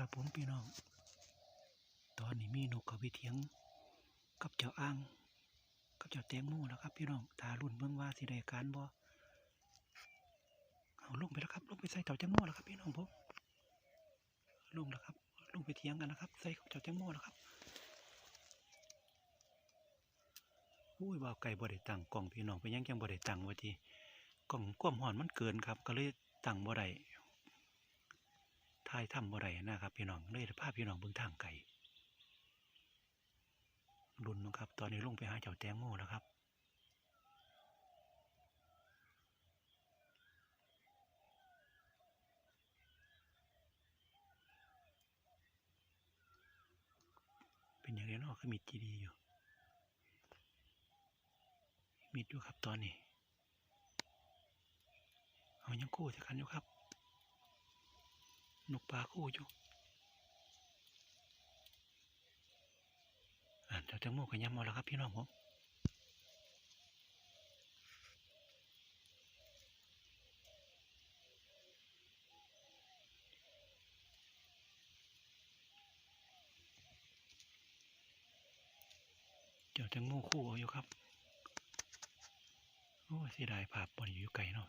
ครับผมพี่น้อง ตอนนี้มีนกเขาไปเถียง กับเจ้าอ้าง กับเจ้าแตงโมแล้วครับ พี่น้องตารุ่นเบิ่งว่าสิได้การบ่เอาลงไปแล้วครับลงไปใส่เจ้าแตงโมแล้วครับ พี่น้องผมลงแล้วครับลงไปเถียงกันนะครับ ใส่กับเจ้าแตงโมแล้วครับอุ้ยว่าไก่บ่ได้ตั้งกล่องพี่น้องไปยังยังบ่ได้ตั้งว่าทีกล่องความร้อนมันเกินครับ ก็เลยตั้งบ่ได้ ถ่ายทำบ่ได้นะครับ พี่น้องเลยพาพพี่น้องเบิ่งทางไก่รุนนะครับ ตอนนี้ลงไปหาเจ้าแตงโมแล้วครับเป็นอย่างไรนาะคือมีจีดีอยู่ มีดอยู่ครับตอนนี้ เอายังคู่จะกันอยู่ครับ นกปลาคู่อยู่อ่าเจ้าแตงโมกันยำมาแล้วครับพี่น้องผมเจ้าแตงโมคู่เอาอยู่ครับโอ้เสียดายภาพบอลอยู่ไกลเนาะ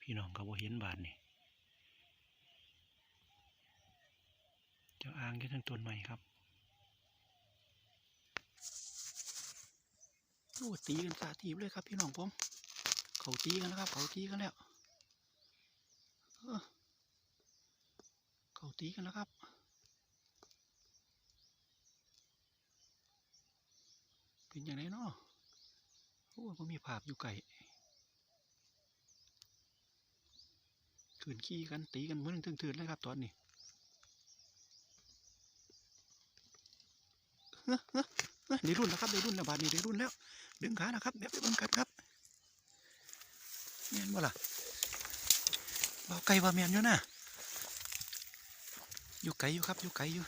พี่น้องก็บ่เห็นบาทนี่ จ้าอ่างยู่ทั้งต้นใหม่ครับโอ้ตีกันสาทีบเลยครับพี่น้องผม เขาตีกันแล้วครับ เขาตีกันแล้วเขาตีกันแล้วครับเป็นอย่างไรเนาะโอ้ผมมีภาพอยู่ไก่ขืนขี้กันตีกันเหมือนถึงๆเลยครับตอนนี้ เฮ้อเฮ้อเฮ้อได้รุ่นแล้วครับได้รุ่นแล้วบาดนี้ในรุ่นแล้ว ดึงขานะครับเดี๋ยวไปเบิ่งกันครับแมนบ่ล่ะเบาไก่ว่าแมนอยู่นะอยู่ไกลอยู่ครับอยู่ไกลอยู่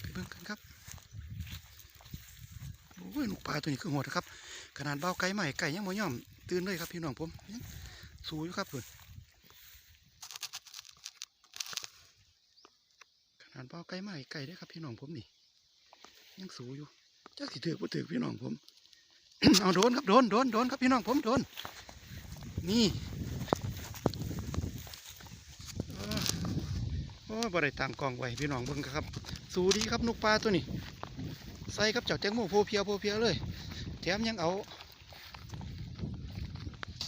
ไปเบิ่งกันครับ โอ้ยลูก ปลาตัวนี้คือโหดนะครับ ขนาดเบาไก่ใหม่ไก่ยังบ่ยอม ตื่นเลยครับพี่น้องผมยังสู้อยู่ครับเพื่อนขนาดเบาไก่ใหม่ไก่ได้ครับพี่น้องผมนี่ ยังสูอยู่จักสิถือบ่ถือพี่น้องผมเอาโดนครับโดนโดนโดนครับพี่น้องผมโดนนี่โอ้ยบ่ได้ตามกองไว้พี่น้องเบิ่งครับ สูดีครับนกปลาตัวนี้ ใส่กับเจ้าแตงโมโพเพียวโพเพียวเลย แถมยังเอา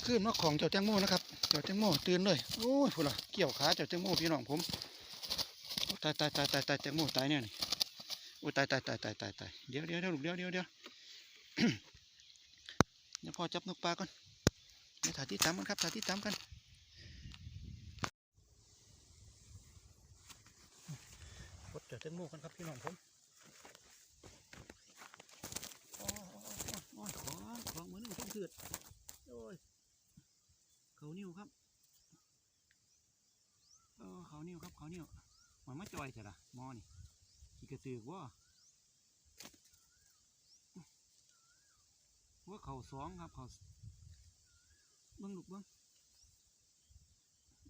ขึ้นมาของเจ้าแตงโมนะครับเจ้าแตงโมตื่นเลยโอ้ยพูดละเกี่ยวขาเจ้าแตงโมพี่น้องผมตายตายตายตายตายแตงโมตายเนี่ยนี่โอ้ตายตายตายตายตายตายเดี๋ยวเดี๋ยวเดี๋ยวเดี๋ยวเดี๋ยวเดี๋ยวเดี๋ยวพ่อจับนกปลาก่อนเดี๋ยวถ่ายที่ตามกันครับถ่ายที่ตามกันกดเจ้าแตงโมกันครับพี่น้องผม โอ้ยโอ้ยของ ของเหมือนหนึ่งต้องเถือดโอ้ยเขานิ้วครับเออเขานิ้วครับเขานิ้วมันมาจอยใช่ละมอนี่ขี่กระตือกว่าว่าเขาสองครับเขาเบิ้งลูกเบิ้ง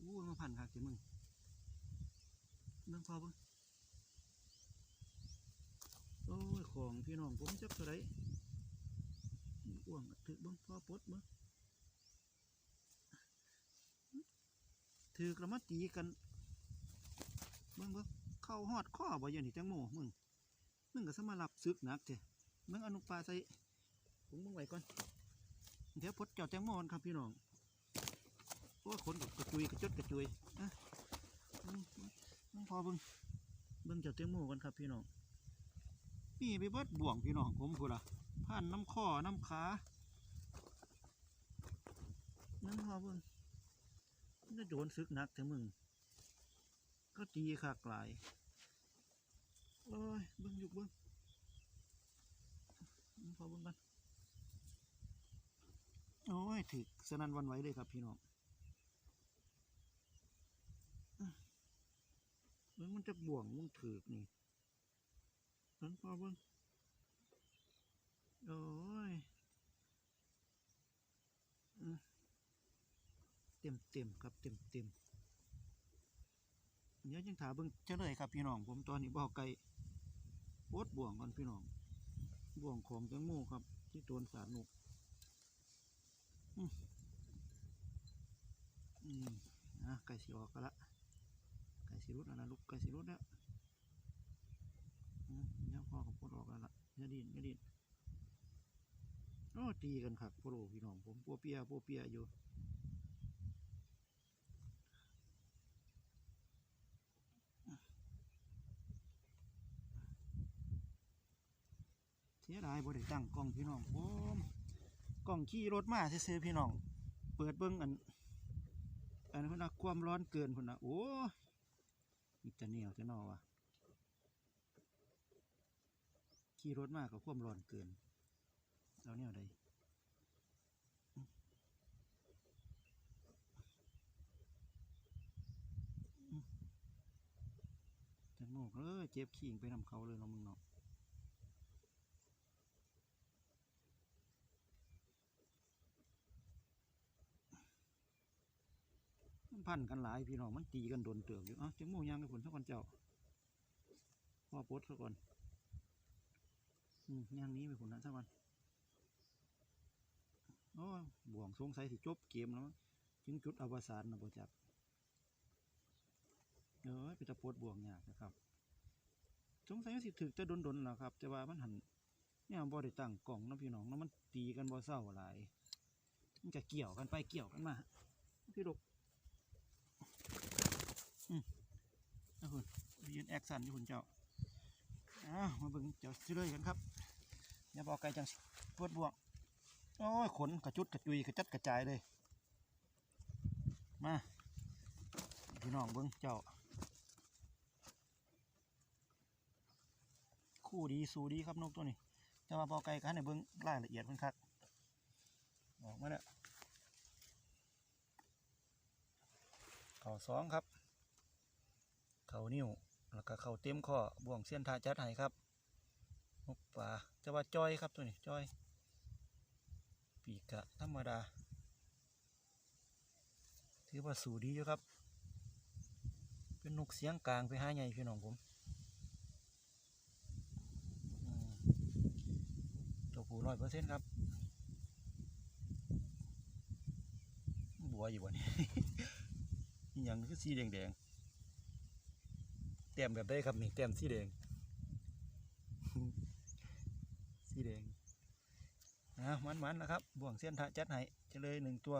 อู้มาพันครับเจ้มึงเบิ้งพอเบิ้งโอ้ยของพี่น้องผมจับเท่าไหร อ้วงถือเบิ้งพอปดเบิ้งถือกระมาตีกันเบิ้งเบิ้งเข้าหอดข้อบ่อยันนี่จังโมมึงมึงก็สมารับซึกหนักเถอะเบิ้งอนุปาใส่ถุงมึงไว้ก่อนเดี๋ยวพดเจ้าแตงโมกันครับพี่น้องโอ้ขนกับกระจุยกระจดกระจุยอะเบิ้งเบิ้งเบิ้งพอเบิ้งเบิ้งเจ้าแตงโมกันครับพี่น้องนี่ไปเบิดบ่วงพี่น้องผมพูดละ ผ่านน้ำข้อน้ำขาน้ำพอเบิ่งนจะโดนซึกหนักถึงมึง ก็ตีขากหลายโอ้ยเบิ่งอยู่เบิ่งน้ำพอเบิ่งกันโอ้ยถึกสนันวันไหวเลยครับพี่น้องมันจะบ่วงมึงถือนี่นั้นพอเบิ่ง โอ้ยเต็มเต็มครับเต็มเต็มเดี๋ยวยังถามเบิ่งเฉลยครับพี่น้อง ผมตอนนี้บอกไก่โบดบ่วงก่อนพี่น้อง บ่วงของจังโมครับ ที่โดนสารนุกอืมอะไก่สีออกกันละไก่สีรุดแล้วนะลูกไก่สีรุดแล้วอืมเนี่ยพ่อกับพ่อออกแล้วล่ะอย่าดินอย่าดิน โอ้ตีกันครับพ่อโลพี่น้องผมปัวเปียปัวเปียอยู่เสียดายบ่ได้ตั้งกล้องพี่น้องผมกล้องขี่รถมาซื้อพี่น้อง เปิดเบิ้งอัน อันนั้นพุ่นนะความร้อนเกินพุ่นนะโอ้ยมีแต่เหนียวจะนอวะขี่รถมากกับความร้อนเกิน แล้วเนี่ยใดอื้จังโมกเออเจ็บขิงไปนำเขาเลยเนามึงเนาะมันพันกันหลายพี่น้องมันตีกันโดนเติบอยู่อ้าจังโมกยังกับผลสักคนเจ้าพ่อปดสักก่อนอืมย่างนี้ไปผลนั้นสักก่อน โอ้บ่วงสงสัยสิจบเกมแล้วถึงจุดอวสานนะบ่จักเอ้ยไปตะโพดบ่วงยากนะครับ สงสัยว่าสิถึกจะดนๆแล้วครับ แต่ว่ามันหันเนี่ยบ่ได้ตั้งกล่องนะพี่น้องนาะมันตีกันบ่เศร้าหลายมันจะเกี่ยวกันไปเกี่ยวกันมา พี่ลูกอืมนะคุณไปยืนแอคสันที่คุณเจ้าอ้าวมาเบิ่งเจ้าสิเลยกันครับอย่าบอกไกลจังปวดบวง โอ้ยขนกระจุดกระจุยกระจัดกระจายเลย มาพี่น้องเบิ่งเจ้า คู่ดีสูดีครับนกตัวนี้จะมาบอไกลกันในเบิ้งรายละเอียดเพิ่นครับออกมาแล้วเข่าสองครับ เข่านิ้วแล้วก็เข่าเต็มข้อบ่วงเส้นทาจัดให้ครับนกป่าจะว่าจอยครับตัวนี้จอย ปีกกะธรรมดา ถือว่าสูดีอยู่ครับ เป็นนกเสียงกลางไปหาใหญ่พี่น้องผมตัวผู้ร้อยเปอร์เซ็นต์ครับ บัวอยู่บนนี้อย่างคือสีแดงแดงๆแต้มแบบได้ครับนี่แต้มสีแดง สีแดง นะมันๆนะครับ บ่วงเส้นทะจัดให้จะเลยหนึ่งตัว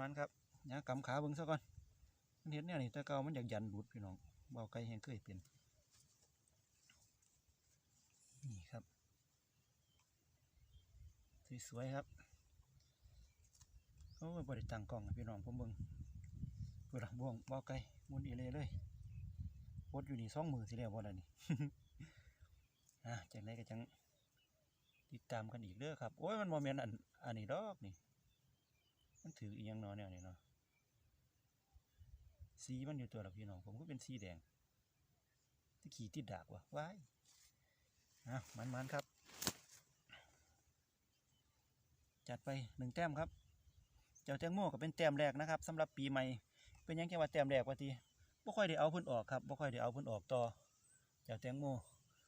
มันๆครับนะกำขาเบิ้งซะก่อน มันเห็นเนี่ยนี่ตะเกามันอยากยันหลุดพี่น้องเบาไกลแหงเคยเป็น นี่ครับ สวยๆครับโอ้ยบริตังกล้องพี่น้องผมเบิ่งเปิดบ่วงบ่ไกลมุนอีเลยเลยโพดอยู่นี่สองมือสิแล้วบ่ล่ะนี่ อะจังไดก็จัง ติดตามกันอีกเด้อครับ โอ้ยมันโมเมนอันอันนี้ดอกนี่ มันถืออีหยังเนาะแนวนี้เนาะสีมันอยู่ตัวละพี่น้องผมก็เป็นสีแดงที่ขี่ติดดากวะว้ายอะมันๆครับ จัดไปหนึ่งแต้มครับ เจ้าแตงโมก็เป็นแต้มแรกนะครับสำหรับปีใหม่ เป็นยังแค่ว่าแต้มแรกว่าทีบ่ค่อยได้เอาเพิ่นออกครับบ่ค่อยได้เอาเพิ่นออกต่อ เจ้าแตงโม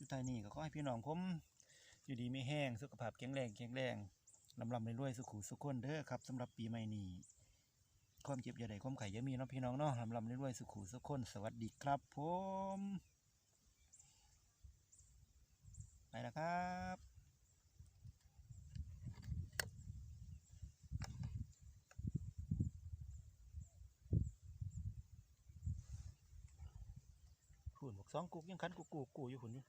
สุดท้ายนี้ก็ขอให้พี่น้องผมอยู่ดีไม่แห้งสุขภาพแข็งแรงแข็งแรงลำลำรวยๆสุขุสุขคนเด้อครับสำหรับปีใหม่นี้ความเจ็บอย่าใดความไข่ย่ามีเนาะพี่น้องเนาะลำลำรวยๆสุขุสุขคนสวัสดีครับผมไปแล้วครับหุ่นบอกสองกุกยังคันกูกูกูอยู่หุ่นอยู่